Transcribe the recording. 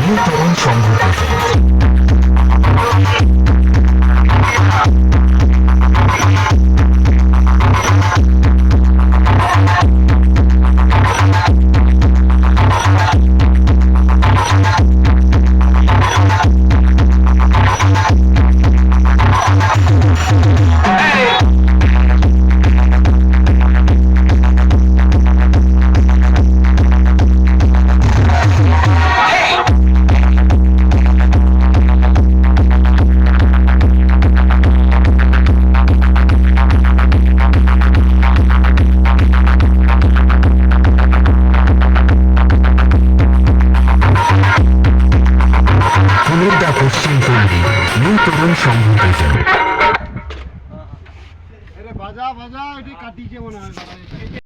জাতীয় তরুণ সংঘ পশ্চিম পল্লী নিউ তরুণ সংঘ বাজা বাজা এটি কাটিছে মনে হয়।